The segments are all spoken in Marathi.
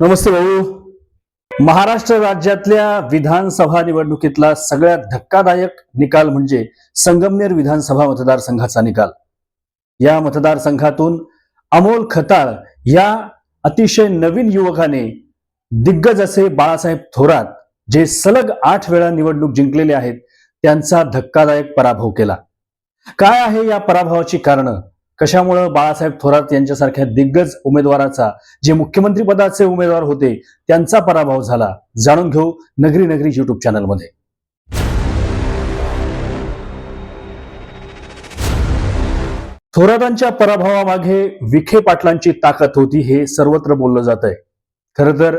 नमस्ते भाऊ. महाराष्ट्र राज्यातल्या विधानसभा निवडणुकीतला सगळ्यात धक्कादायक निकाल म्हणजे संगमनेर विधानसभा मतदारसंघाचा निकाल. या मतदारसंघातून अमोल खताळ या अतिशय नवीन युवकाने दिग्गज असे बाळासाहेब थोरात जे सलग आठ वेळा निवडणूक जिंकलेले आहेत त्यांचा धक्कादायक पराभव केला. काय आहे या पराभवाची कारणं? कशामुळं बाळासाहेब थोरात यांच्यासारख्या दिग्गज उमेदवाराचा जे मुख्यमंत्री पदाचे उमेदवार होते त्यांचा पराभव झाला? जाणून घेऊ नगरी नगरी युट्यूब चॅनलमध्ये थोरातांच्या पराभवामागे विखे पाटलांची ताकद होती हे सर्वत्र बोललं जात आहे खरं तर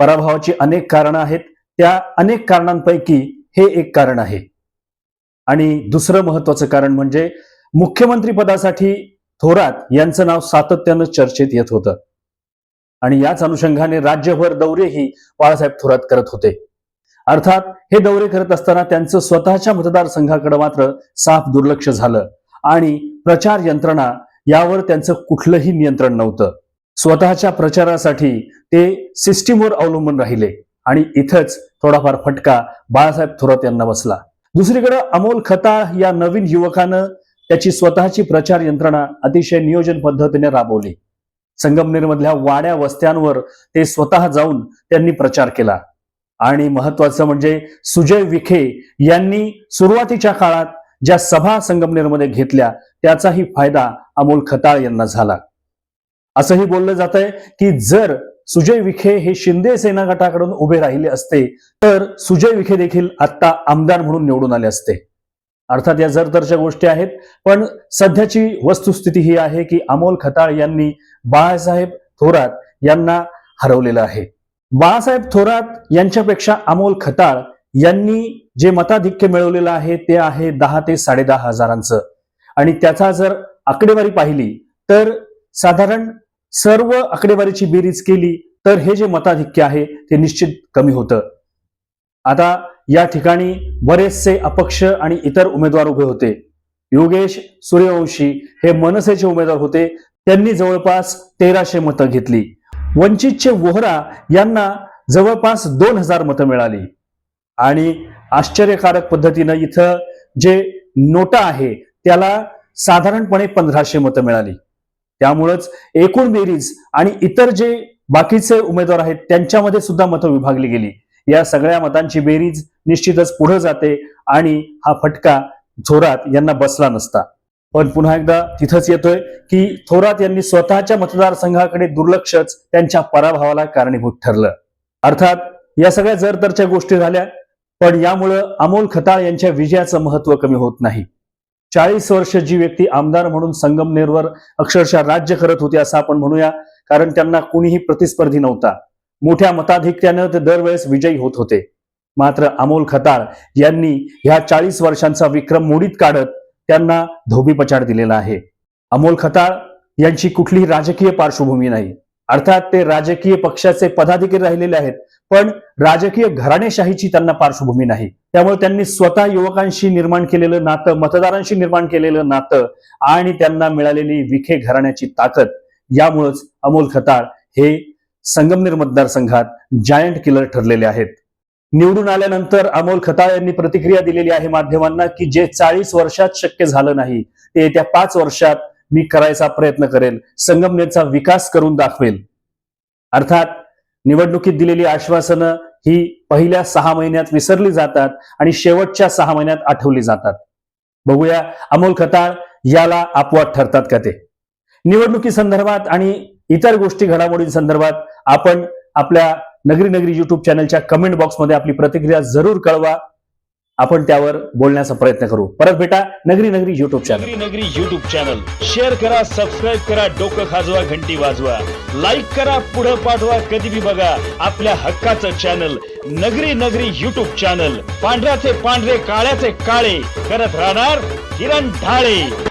पराभवाची अनेक कारणं आहेत. त्या अनेक कारणांपैकी हे एक कारण आहे. आणि दुसरं महत्वाचं कारण म्हणजे मुख्यमंत्री पदासाठी थोरात यांचं नाव सातत्यानं चर्चेत येत होतं. आणि याच अनुषंगाने राज्यभर दौरेही बाळासाहेब थोरात करत होते. अर्थात हे दौरे करत असताना त्यांचं स्वतःच्या मतदारसंघाकडे मात्र साफ दुर्लक्ष झालं. आणि प्रचार यंत्रणा यावर त्यांचं कुठलंही नियंत्रण नव्हतं. स्वतःच्या प्रचारासाठी ते सिस्टीमवर अवलंबून राहिले. आणि इथंच थोडाफार फटका बाळासाहेब थोरात यांना बसला. दुसरीकडे अमोल खताळ या नवीन युवकानं त्याची स्वतःची प्रचार यंत्रणा अतिशय नियोजन पद्धतीने राबवली. संगमनेरमधल्या वाड्या वस्त्यांवर ते स्वतः जाऊन त्यांनी प्रचार केला. आणि महत्वाचं म्हणजे सुजय विखे यांनी सुरुवातीच्या काळात ज्या सभा संगमनेरमध्ये घेतल्या त्याचाही फायदा अमोल खताळ यांना झाला. असंही बोललं जात आहे की जर सुजय विखे हे शिंदे सेना गटाकडून उभे राहिले असते तर सुजय विखे देखील आता आमदार म्हणून निवडून आले असते. अर्थात या जरतरच्या गोष्टी आहेत. पण सध्याची वस्तुस्थिती ही आहे की अमोल खताळ यांनी बाळासाहेब थोरात यांना हरवलेलं आहे. बाळासाहेब थोरात यांच्यापेक्षा अमोल खताळ यांनी जे मताधिक्य मिळवलेलं आहे ते आहे दहा ते साडेदहा हजारांचं. आणि त्याचा जर आकडेवारी पाहिली तर साधारण सर्व आकडेवारीची बेरीज केली तर हे जे मताधिक्य आहे ते निश्चित कमी होतं. आता या ठिकाणी बरेचसे अपक्ष आणि इतर उमेदवार उभे होते. योगेश सूर्यवंशी हे मनसेचे उमेदवार होते. त्यांनी जवळपास तेराशे मतं घेतली. वंचितचे वोहरा यांना जवळपास दोन हजार मतं मिळाली. आणि आश्चर्यकारक पद्धतीनं इथं जे नोटा आहे त्याला साधारणपणे पंधराशे मतं मिळाली. त्यामुळंच एकूण बेरीज आणि इतर जे बाकीचे उमेदवार आहेत त्यांच्यामध्ये सुद्धा मतं विभागली गेली. या सगळ्या मतांची बेरीज निश्चितच पुढे जाते आणि हा फटका थोरात यांना बसला नसता. पण पुन्हा एकदा तिथंच येतोय की थोरात यांनी स्वतःच्या मतदारसंघाकडे दुर्लक्षच त्यांच्या पराभवाला कारणीभूत ठरलं. अर्थात या सगळ्या जरतरच्या गोष्टी झाल्या पण यामुळं अमोल खताळ यांच्या विजयाचं महत्त्व कमी होत नाही. चाळीस वर्ष जी व्यक्ती आमदार म्हणून संगमनेरवर अक्षरशः राज्य करत होती असं आपण म्हणूया कारण त्यांना कुणीही प्रतिस्पर्धी नव्हता. मोठ्या मताधिक्यानं ते दरवेळेस विजयी होत होते. मात्र अमोल खताळ यांनी ह्या चाळीस वर्षांचा विक्रम मोडीत काढत त्यांना धोबीपछाड दिलेला आहे. अमोल खताळ यांची कुठलीही राजकीय पार्श्वभूमी नाही. अर्थात ते राजकीय पक्षाचे पदाधिकारी राहिलेले आहेत पण राजकीय घराणेशाहीची त्यांना पार्श्वभूमी नाही. त्यामुळे त्यांनी स्वतः युवकांशी निर्माण केलेलं नातं मतदारांशी निर्माण केलेलं नातं आणि त्यांना मिळालेली विखे घराण्याची ताकद यामुळेच अमोल खताळ हे संगमनेर मतदारसंघात जायंट किलर ठरलेले आहेत. निवडून आल्यानंतर अमोल खताळ यांनी प्रतिक्रिया दिलेली आहे माध्यमांना की जे चाळीस वर्षात शक्य झालं नाही ते येत्या पाच वर्षात मी करायचा प्रयत्न करेल संगमनेरचा विकास करून दाखवेल. अर्थात निवडणुकीत दिलेली आश्वासनं ही पहिल्या सहा महिन्यात विसरली जातात आणि शेवटच्या सहा महिन्यात आठवली जातात. बघूया अमोल खताळ याला अपवाद ठरतात का ते? निवडणुकी संदर्भात आणि इतर गोष्टी घडामोडींसंदर्भात आपण आपल्या नगरी नगरी युट्यूब चॅनलच्या कमेंट बॉक्समध्ये आपली प्रतिक्रिया जरूर कळवा. आपण त्यावर बोलण्याचा प्रयत्न करू. परत भेटा नगरी नगरी युट्यूब चॅनल नगरी नगरी युट्यूब चॅनल शेअर करा सबस्क्राईब करा डोकं खाजवा घंटी वाजवा. लाईक करा पुढे पाठवा कधी बी बघा आपल्या हक्काचं चॅनल नगरी नगरी युट्यूब चॅनल पांढऱ्याचे पांढरे काळ्याचे काळे. करत राहणार किरण ढाळे.